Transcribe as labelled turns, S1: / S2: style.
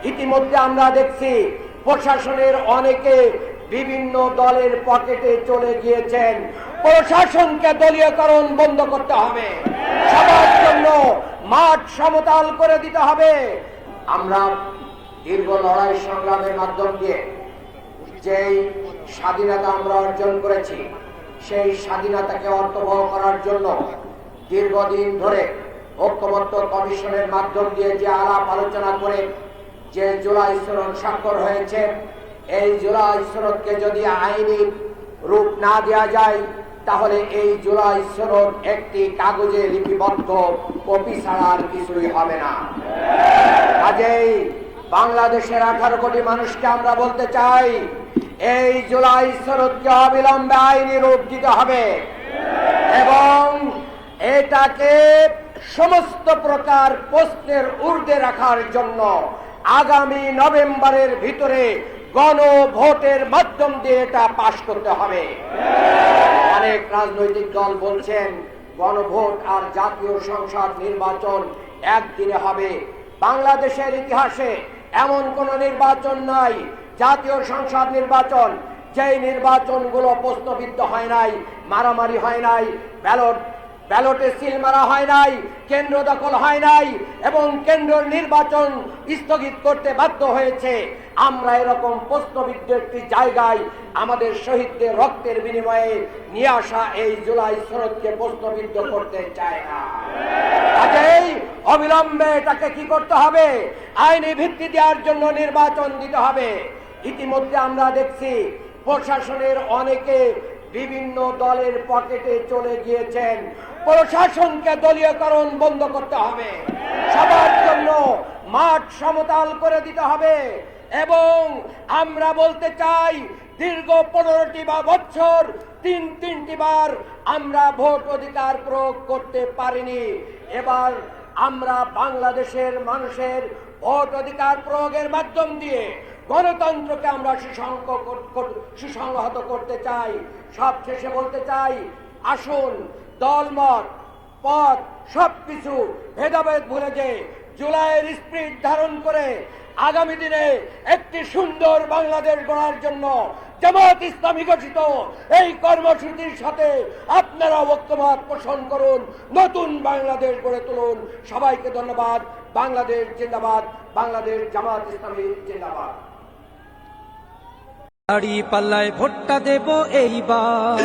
S1: ইতিমধ্যে আমরা দেখছি প্রশাসনের অনেকে বিভিন্ন দলের পকেটে চলে গিয়েছেন। প্রশাসনকে দলীয়করণ বন্ধ করতে হবে। সবার জন্য মাঠ সমতল করে দিতে হবে। আমরা দীর্ঘ লড়াই সংগ্রামের মাধ্যম দিয়ে যেই স্বাধীনতা আমরা অর্জন করেছি, সেই স্বাধীনতাকে অর্থবহ করার জন্য দীর্ঘদিন ধরে ঐক্যবদ্ধ কমিশনের মাধ্যম দিয়ে যে আলাপ আলোচনা করে যে জুলাই সনদ স্বাক্ষর হয়েছে, এই জুলাই সনদকে যদি আইনি রূপ না দেওয়া যায়, তাহলে এই জুলাই সনদ একটি কাগজে লিপিবদ্ধ কপি ছাড়া আর কিছুই হবে না। কাজেই বাংলাদেশের আঠারো কোটি মানুষকে আমরা বলতে চাই, এই জুলাই শরৎকে অবিলম্বে আইনি রূপ দিতে হবে এবং এটাকে সমস্ত প্রকার প্রশ্নের ঊর্ধ্বে রাখার জন্য আগামী নভেম্বরের ভিতরে গণভোটের মাধ্যম দিয়ে এটা পাশ করতে হবে। অনেক রাজনৈতিক দল বলছেন, গণভোট আর জাতীয় সংসদ নির্বাচন একদিনে হবে। বাংলাদেশের ইতিহাসে এমন কোন নির্বাচন নাই, জাতীয় সংসদ নির্বাচন, যেই নির্বাচনগুলো প্রশ্নবিদ্ধ হয় নাই, মারামারি হয় নাই, ব্যালট ব্যালটে সিল মারা হয় নাই, কেন্দ্র দখল হয় নাই, এবং কেন্দ্রের নির্বাচন স্থগিত করতে বাধ্য হয়েছে। আমরা এরকম প্রশ্নবিদ্ধ একটি জায়গায় আমাদের শহীদদের রক্তের বিনিময়ে নিয়ে আসা এই জুলাই শরৎকে প্রশ্নবিদ্ধ করতে চায় না। কাজেই অবিলম্বে এটাকে কি করতে হবে? আইনি ভিত্তি দেওয়ার জন্য নির্বাচন দিতে হবে। ইতিমধ্যে আমরা দেখছি প্রশাসনের অনেকে বিভিন্ন দলের পকেটে চলে গিয়েছেন। প্রশাসনকে দলীয়করণ বন্ধ করতে হবে। সবার জন্য মাঠ সমতাল করে দিতে হবে এবং আমরা বলতে চাই, দীর্ঘ পনেরোটি বা বছর তিন তিনটি বার আমরা ভোট অধিকার প্রয়োগ করতে পারিনি। এবার আমরা বাংলাদেশের মানুষের ভোট অধিকার প্রয়োগের মাধ্যম দিয়ে গণতন্ত্রকে আমরা সুসংহত করতে চাই। সব শেষে বলতে চাই, আসুন, দলমত, পথ, সবকিছু ভেদাভেদ ভুলে যে জুলাইয়ের স্পিরিট ধারণ করে আগামী দিনে একটি সুন্দর বাংলাদেশ গড়ার জন্য জামাত ইসলামী ঘোষিত এই কর্মসূচির সাথে আপনারা ঐক্যমত পোষণ করুন, নতুন বাংলাদেশ গড়ে তুলুন। সবাইকে ধন্যবাদ। বাংলাদেশ জিন্দাবাদ, বাংলাদেশ জামাত ইসলামী জিন্দাবাদ।
S2: দাড়ি পাল্লায় ভোটটা দেব এইবার।